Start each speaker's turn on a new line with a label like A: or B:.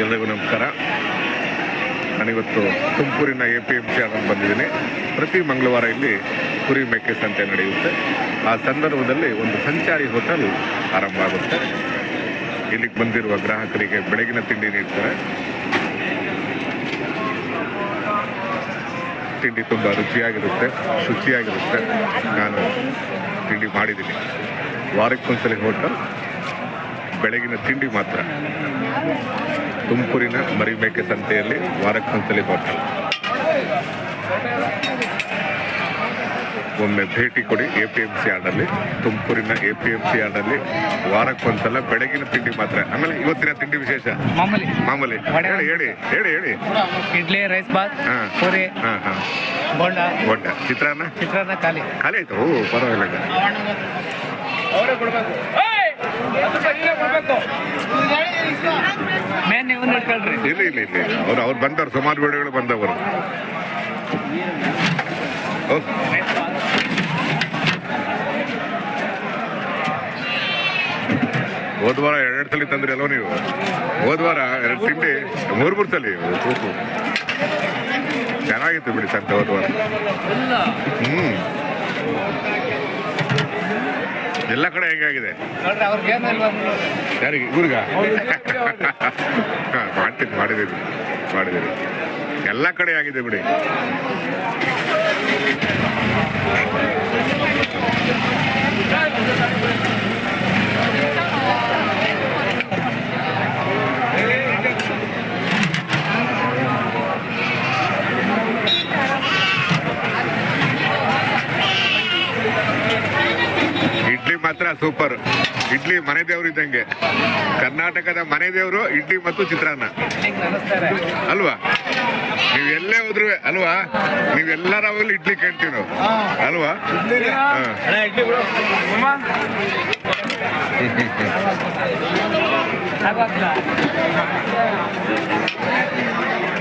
A: ಎಲ್ಲರಿಗೂ ನಮಸ್ಕಾರ. ನಾನಿವತ್ತು ತುಮಕೂರಿನ ಎ ಪಿ ಎಂ ಸಿ ಆಡಲು ಬಂದಿದ್ದೀನಿ. ಪ್ರತಿ ಮಂಗಳವಾರ ಇಲ್ಲಿ ಕುರಿ ಮೇಕೆ ಸಂತೆ ನಡೆಯುತ್ತೆ. ಆ ಸಂದರ್ಭದಲ್ಲಿ ಒಂದು ಸಂಚಾರಿ ಹೋಟೆಲ್ ಆರಂಭ ಆಗುತ್ತೆ ಇಲ್ಲಿಗೆ ಬಂದಿರುವ ಗ್ರಾಹಕರಿಗೆ ಬೆಳಗಿನ ತಿಂಡಿ ನೀಡ್ತಾರೆ. ತಿಂಡಿ ತುಂಬ ರುಚಿಯಾಗಿರುತ್ತೆ, ಶುಚಿಯಾಗಿರುತ್ತೆ. ನಾನು ತಿಂಡಿ ಮಾಡಿದ್ದೀನಿ. ವಾರಕ್ಕೊಂದ್ಸಲಿ ಹೋಟೆಲ್, ಬೆಳಗಿನ ತಿಂಡಿ ಮಾತ್ರ. ತುಮಕೂರಿನ ಮರಿಮೇಕೆ ಸಂತೆಯಲ್ಲಿ ವಾರಕ್ಕೊಂದ್ಸಲಿ ಬರ್ತಾರೆ ಒಮ್ಮೆ ಭೇಟಿ ಕೊಡಿ ಎ ಪಿ ಎಂ ಸಿ ಆರ್ಡಲ್ಲಿ ತುಮಕೂರಿನ ಎ ಪಿ ಎಂ ಸಿ ಆರ್ಡಲ್ಲಿ ವಾರಕ್ಕೊಂದ್ಸಲ ಬೆಳಗಿನ ತಿಂಡಿ ಮಾತ್ರ. ಆಮೇಲೆ ಇವತ್ತಿನ ತಿಂಡಿ ವಿಶೇಷ?
B: ಮಾಮೂಲಿ.
A: ಮಾಮೂಲಿ. ಹೇಳಿ ಹೇಳಿ ಹೇಳಿ ಹೇಳಿ.
B: ಇಡ್ಲಿ ರೈಸ್ ಬಾತ್
A: ಹಾ.
B: ಪೂರಿ
A: ಹಾಂ ಹಾಂ.
B: ಬೋಂಡ.
A: ಚಿತ್ರಾನ್ನ?
B: ಚಿತ್ರಾನ್ನ ಖಾಲಿ.
A: ಖಾಲಿ ಆಯ್ತು. ಓ ಪರವಾಗಿಲ್ಲ.
B: ನೋಡ್ಕೊಳ್ರಿ
A: ಇಲ್ಲ ಇಲ್ಲ ಇಲ್ಲ ಅವ್ರು ಅವ್ರು ಬಂದವ್ರು ಸುಮಾರು ಬೇಳೆಗಳು ಬಂದವರು. ಓಹ್ ಹೋದ ವಾರ ಎರಡೆರಡು ಸಲ ತಂದ್ರಿ ಅಲ್ವ ನೀವು? ಹೋದ್ವಾರ ಎರಡು ತಿಂಡಿ ಮೂರು ಮೂರು ಸಲ. ಚೆನ್ನಾಗಿತ್ತು ಬಿಡಿ ಸಂತೆ ಹೋದ ವಾರ. ಎಲ್ಲ ಕಡೆ ಹೆಂಗಾಗಿದೆ? ಯಾರಿಗೆ? ಹಾಂ ಮಾಡ್ತೀನಿ ಮಾಡಿದೆ ಮಾಡಿದೆ ಎಲ್ಲ ಕಡೆ ಆಗಿದೆ ಬಿಡಿ ಇಡ್ಲಿ ಮಾತ್ರ ಸೂಪರ್. ಇಡ್ಲಿ ಮನೆ ದೇವ್ರು ಇದ್ದಂಗೆ. ಕರ್ನಾಟಕದ ಮನೆ ದೇವರು ಇಡ್ಲಿ ಮತ್ತು ಚಿತ್ರಾನ್ನ. ಅಲ್ವಾ? ನೀವೆಲ್ಲೇ ಹೋದ್ರು ಅಲ್ವಾ? ನೀವೆಲ್ಲರ ಇಡ್ಲಿ ಕೇಳ್ತೀವಿ ನಾವು. ಅಲ್ವಾ? ಹಾ.